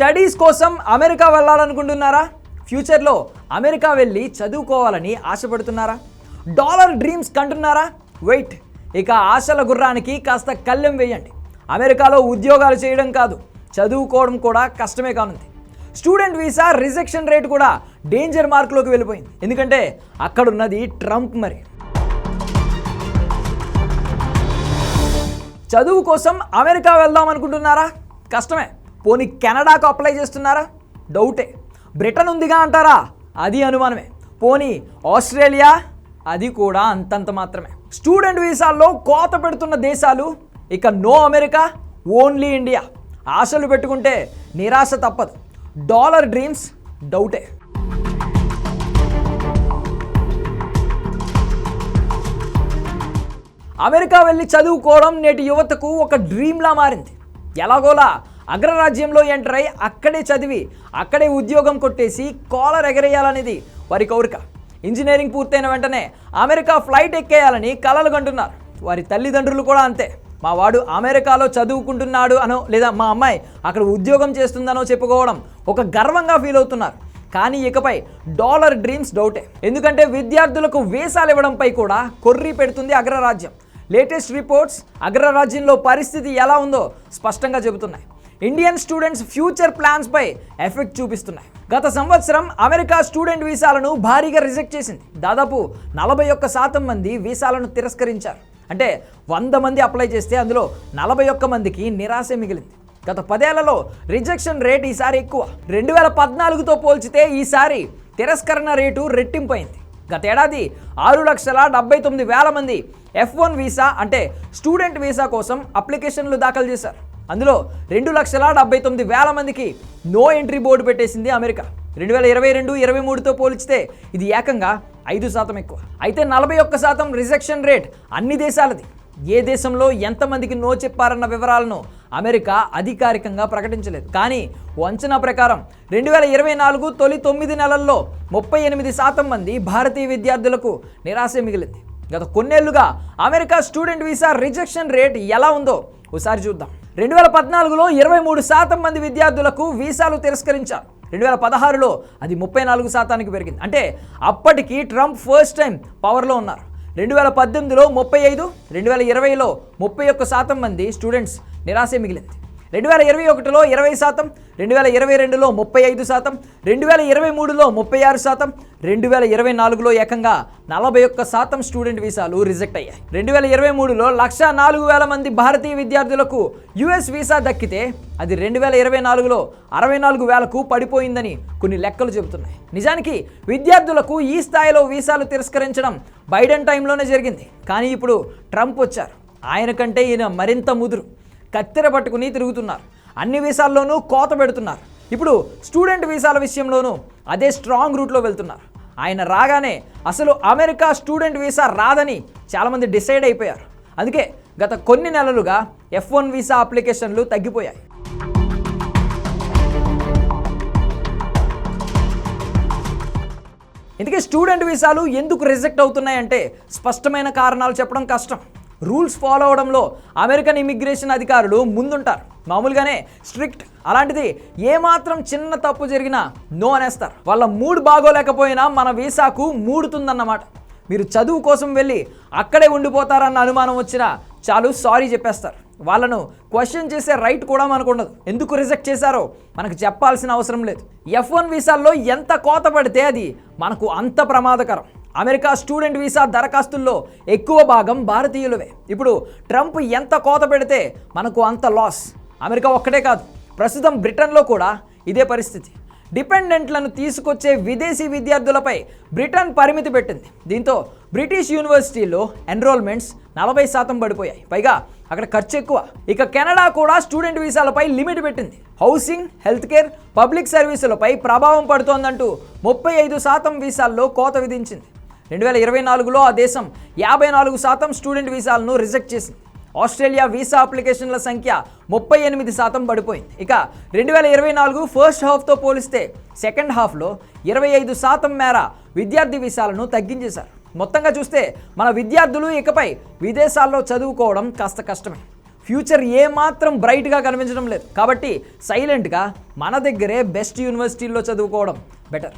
Studies కోసం America వెళ్ళాలనుకుంటున్నారా? ఫ్యూచర్లో America వెళ్ళి చదువుకోవాలని ఆశపడుతున్నారా? డాలర్ డ్రీమ్స్ కంటున్నారా? వెయిట్ ఇక ఆశల గుర్రానికి కాస్త కళ్ళెం వేయండి. అమెరికాలో ఉద్యోగాలు చేయడం కాదు చదువుకోవడం కూడా కష్టమే కానుంది. స్టూడెంట్ వీసా రిజెక్షన్ రేట్ కూడా డేంజర్ మార్క్లోకి వెళ్ళిపోయింది. ఎందుకంటే అక్కడున్నది ట్రంప్ మరి. చదువు కోసం అమెరికా వెళ్దాం అనుకుంటున్నారా కష్టమే. పోనీ కెనడాకు అప్లై చేస్తున్నారా? డౌటే. బ్రిటన్ ఉందిగా అంటారా? అది అనుమానమే. పోనీ ఆస్ట్రేలియా? అది కూడా అంతంత మాత్రమే. స్టూడెంట్ వీసాల్లో కోత పెడుతున్న దేశాలు? ఇక నో అమెరికా ఓన్లీ ఇండియా. ఆశలు పెట్టుకుంటే నిరాశ తప్పదు. Dollar dreams? డౌటే. అమెరికా వెళ్ళి చదువుకోవడం నేటి యువతకు ఒక డ్రీమ్లా మారింది. ఎలాగోలా అగ్రరాజ్యంలో ఎంటర్ అయి అక్కడే చదివి అక్కడే ఉద్యోగం కొట్టేసి కాలర్ ఎగరేయాలనేది వారి కోరిక. ఇంజనీరింగ్ పూర్తయిన వెంటనే అమెరికా ఫ్లైట్ ఎక్కేయాలని కలలు కంటున్నారు. వారి తల్లిదండ్రులు కూడా అంతే. మా వాడు అమెరికాలో చదువుకుంటున్నాడు అనో లేదా మా అమ్మాయి అక్కడ ఉద్యోగం చేస్తుందనో చెప్పుకోవడం ఒక గర్వంగా ఫీల్ అవుతున్నారు. కానీ ఇకపై డాలర్ డ్రీమ్స్ డౌటే. ఎందుకంటే విద్యార్థులకు వీసాలు ఇవ్వడంపై కూడా కొర్రీ పెడుతుంది అగ్రరాజ్యం. లేటెస్ట్ రిపోర్ట్స్ అగ్రరాజ్యంలో పరిస్థితి ఎలా ఉందో స్పష్టంగా చెబుతున్నాయి. ఇండియన్ స్టూడెంట్స్ ఫ్యూచర్ ప్లాన్స్పై ఎఫెక్ట్ చూపిస్తున్నాయి. గత సంవత్సరం అమెరికా స్టూడెంట్ వీసాలను భారీగా రిజెక్ట్ చేసింది. దాదాపు నలభై ఒక్క శాతం మంది వీసాలను తిరస్కరించారు. అంటే వంద మంది అప్లై చేస్తే అందులో నలభై ఒక్క మందికి నిరాశ మిగిలింది. గత పదేళ్ళలో రిజెక్షన్ రేట్ ఈసారి ఎక్కువ. రెండు వేల పద్నాలుగుతో పోల్చితే ఈసారి తిరస్కరణ రేటు రెట్టింపైంది. గతేడాది ఆరు లక్షల డెబ్బై తొమ్మిది వేల మంది ఎఫ్ వన్ వీసా అంటే స్టూడెంట్ వీసా కోసం అప్లికేషన్లు దాఖలు చేశారు. అందులో రెండు లక్షల డెబ్బై తొమ్మిది వేల మందికి నో ఎంట్రీ బోర్డు పెట్టేసింది అమెరికా. రెండు వేల ఇరవై రెండు ఇరవై మూడుతో పోల్చితే ఇది ఏకంగా ఐదు శాతం ఎక్కువ. అయితే నలభై ఒక్క శాతం రిజెక్షన్ రేట్ అన్ని దేశాలది. ఏ దేశంలో ఎంతమందికి నో చెప్పారన్న వివరాలను అమెరికా అధికారికంగా ప్రకటించలేదు. కానీ వంచనా ప్రకారం రెండు వేల ఇరవై నాలుగు తొలి తొమ్మిది నెలల్లో ముప్పై ఎనిమిది శాతం మంది భారతీయ విద్యార్థులకు నిరాశ మిగిలింది. గత కొన్నేళ్ళుగా America student visa rejection rate ఎలా ఉందో ఒకసారి చూద్దాం. రెండు వేల పద్నాలుగులో ఇరవై మూడు శాతం మంది విద్యార్థులకు వీసాలు తిరస్కరించారు. రెండు వేల పదహారులో అది ముప్పై నాలుగు శాతానికి పెరిగింది. అంటే అప్పటికి ట్రంప్ ఫస్ట్ టైం పవర్లో ఉన్నారు. రెండు వేల పద్దెనిమిదిలో ముప్పై ఐదు రెండు వేల ఇరవైలో ముప్పై ఒక్క శాతం మంది స్టూడెంట్స్ నిరాశే మిగిలింది. రెండు వేల ఇరవై ఒకటిలో ఇరవై శాతం రెండు వేల ఇరవై రెండులో ముప్పై ఐదు శాతం రెండు వేల ఇరవై మూడులో ముప్పై ఆరు శాతం రెండు వేల ఇరవై నాలుగులో ఏకంగా నలభై ఒక్క శాతం స్టూడెంట్ వీసాలు రిజెక్ట్ అయ్యాయి. రెండు వేల ఇరవై మూడులో లక్ష నాలుగు వేల మంది భారతీయ విద్యార్థులకు యుఎస్ వీసా దక్కితే అది రెండు వేల ఇరవై నాలుగులో అరవై నాలుగు వేలకు పడిపోయిందని కొన్ని లెక్కలు చెబుతున్నాయి. నిజానికి విద్యార్థులకు ఈ స్థాయిలో వీసాలు తిరస్కరించడం బైడెన్ టైంలోనే జరిగింది. కానీ ఇప్పుడు ట్రంప్ వచ్చారు. ఆయన కంటే ఈయన మరింత ముదురు. కత్తెర పట్టుకుని తిరుగుతున్నారు. అన్ని వీసాల్లోనూ కోత పెడుతున్నారు. ఇప్పుడు స్టూడెంట్ వీసాల విషయంలోనూ అదే స్ట్రాంగ్ రూట్లో వెళ్తున్నారు. ఆయన రాగానే అసలు అమెరికా స్టూడెంట్ వీసా రాదని చాలామంది డిసైడ్ అయిపోయారు. అందుకే గత కొన్ని నెలలుగా ఎఫ్ వన్ వీసా అప్లికేషన్లు తగ్గిపోయాయి. ఇందుకే స్టూడెంట్ వీసాలు ఎందుకు రిజెక్ట్ అవుతున్నాయంటే స్పష్టమైన కారణాలు చెప్పడం కష్టం. రూల్స్ ఫాలో అవడంలో అమెరికన్ ఇమిగ్రేషన్ అధికారులు ముందుంటారు. మామూలుగానే స్ట్రిక్ట్ అలాంటిది ఏమాత్రం చిన్న తప్పు జరిగినా నో అనేస్తారు. వాళ్ళ మూడు బాగోలేకపోయినా మన వీసాకు మూడుతుందన్నమాట. మీరు చదువు కోసం వెళ్ళి అక్కడే ఉండిపోతారన్న అనుమానం వచ్చినా చాలు సారీ చెప్పేస్తారు. వాళ్ళను క్వశ్చన్ చేసే రైట్ కూడా మనకు ఉండదు. ఎందుకు రిజెక్ట్ చేశారో మనకు చెప్పాల్సిన అవసరం లేదు. ఎఫ్ వన్ వీసాల్లో ఎంత కోత పడితే అది మనకు అంత ప్రమాదకరం. అమెరికా స్టూడెంట్ వీసా దరఖాస్తుల్లో ఎక్కువ భాగం భారతీయులవే. ఇప్పుడు ట్రంప్ ఎంత కోత పెడితే మనకు అంత లాస్. అమెరికా ఒక్కటే కాదు ప్రస్తుతం బ్రిటన్లో కూడా ఇదే పరిస్థితి. డిపెండెంట్లను తీసుకొచ్చే విదేశీ విద్యార్థులపై బ్రిటన్ పరిమితి పెట్టింది. దీంతో బ్రిటిష్ యూనివర్సిటీలో ఎన్రోల్మెంట్స్ నలభై శాతం పడిపోయాయి. పైగా అక్కడ ఖర్చు ఎక్కువ. ఇక కెనడా కూడా స్టూడెంట్ వీసాలపై లిమిట్ పెట్టింది. హౌసింగ్ హెల్త్ కేర్ పబ్లిక్ సర్వీసులపై ప్రభావం పడుతోందంటూ ముప్పై ఐదు శాతం వీసాల్లో కోత విధించింది. రెండు వేల ఇరవై నాలుగులో ఆ దేశం యాభై నాలుగు శాతం స్టూడెంట్ వీసాలను రిజెక్ట్ చేసింది. ఆస్ట్రేలియా వీసా అప్లికేషన్ల సంఖ్య ముప్పై ఎనిమిది శాతం పడిపోయింది. ఇక రెండు వేల ఇరవై నాలుగు ఫస్ట్ హాఫ్తో పోలిస్తే సెకండ్ హాఫ్లో ఇరవై ఐదు శాతం మేర విద్యార్థి వీసాలను తగ్గించేశారు. మొత్తంగా చూస్తే మన విద్యార్థులు ఇకపై విదేశాల్లో చదువుకోవడం కాస్త కష్టమే. ఫ్యూచర్ ఏమాత్రం బ్రైట్గా కనిపించడం లేదు. కాబట్టి సైలెంట్గా మన దగ్గరే బెస్ట్ యూనివర్సిటీల్లో చదువుకోవడం బెటర్.